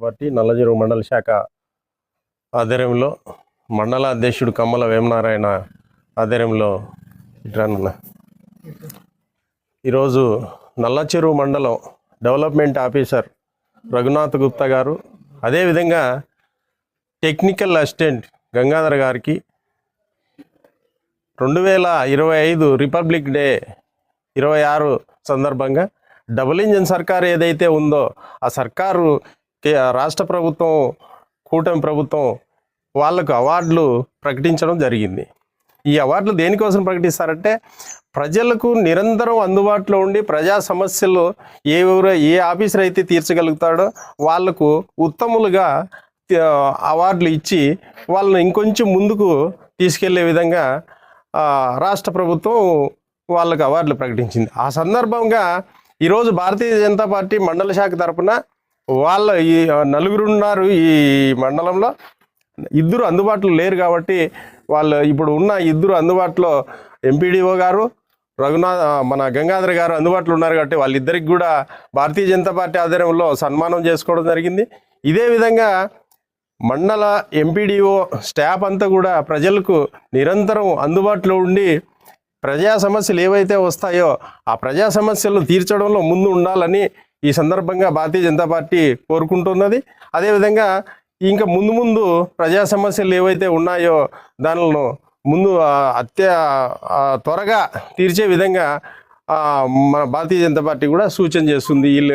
Party నల్లజరువు మండల శాఖ ఆధ్వర్యంలో మండల అధ్యక్షుడు కమ్మల వేమనారాయణ ఆధ్వర్యంలో ఇట్రానన్న. ఈరోజు నల్లచెరువు మండలం డెవలప్మెంట్ ఆఫీసర్ రఘునాథ్ గుప్తా గారు అదేవిధంగా టెక్నికల్ అసిస్టెంట్ గంగాధర్ గారికి రెండు వేల ఇరవై ఐదు రిపబ్లిక్ డే ఇరవై ఆరు సందర్భంగా డబుల్ ఇంజన్ సర్కార్ ఏదైతే ఉందో ఆ సర్కారు రాష్ట్ర ప్రభుత్వం కూటమి ప్రభుత్వం వాళ్ళకు అవార్డులు ప్రకటించడం జరిగింది. ఈ అవార్డులు దేనికోసం ప్రకటిస్తారంటే ప్రజలకు నిరంతరం అందుబాటులో ఉండి ప్రజా సమస్యలు ఏ ఏ ఆఫీసర్ అయితే తీర్చగలుగుతాడో వాళ్ళకు ఉత్తములుగా అవార్డులు ఇచ్చి వాళ్ళని ఇంకొంచెం ముందుకు తీసుకెళ్ళే విధంగా రాష్ట్ర ప్రభుత్వం వాళ్ళకు అవార్డులు ప్రకటించింది. ఆ సందర్భంగా ఈరోజు భారతీయ జనతా పార్టీ మండల శాఖ తరపున వాళ్ళ ఈ నలుగురు ఉన్నారు ఈ మండలంలో ఇద్దరు అందుబాటులో లేరు కాబట్టి వాళ్ళు ఇప్పుడు ఉన్న ఇద్దరు అందుబాటులో ఎంపీడీఓ గారు రఘునాథ్ మన గంగాధర్ గారు అందుబాటులో ఉన్నారు కాబట్టి వాళ్ళిద్దరికి కూడా భారతీయ జనతా పార్టీ ఆధ్వర్యంలో సన్మానం చేసుకోవడం జరిగింది. ఇదే విధంగా మండల ఎంపీడీఓ స్టాఫ్ అంతా కూడా ప్రజలకు నిరంతరం అందుబాటులో ఉండి ప్రజా సమస్యలు ఏవైతే వస్తాయో ఆ ప్రజా సమస్యలను తీర్చడంలో ముందు ఉండాలని ఈ సందర్భంగా భారతీయ జనతా పార్టీ కోరుకుంటున్నది. అదేవిధంగా ఇంకా ముందు ముందు ప్రజా సమస్యలు ఏవైతే ఉన్నాయో దానిలో ముందు అత్య త్వరగా తీర్చే విధంగా మన భారతీయ జనతా పార్టీ కూడా సూచన చేస్తుంది. వీళ్ళు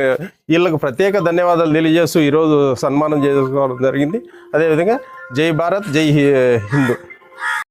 వీళ్ళకు ప్రత్యేక ధన్యవాదాలు తెలియజేస్తూ ఈరోజు సన్మానం చేసుకోవడం జరిగింది. అదేవిధంగా జై భారత్ జై హి- హిందూ.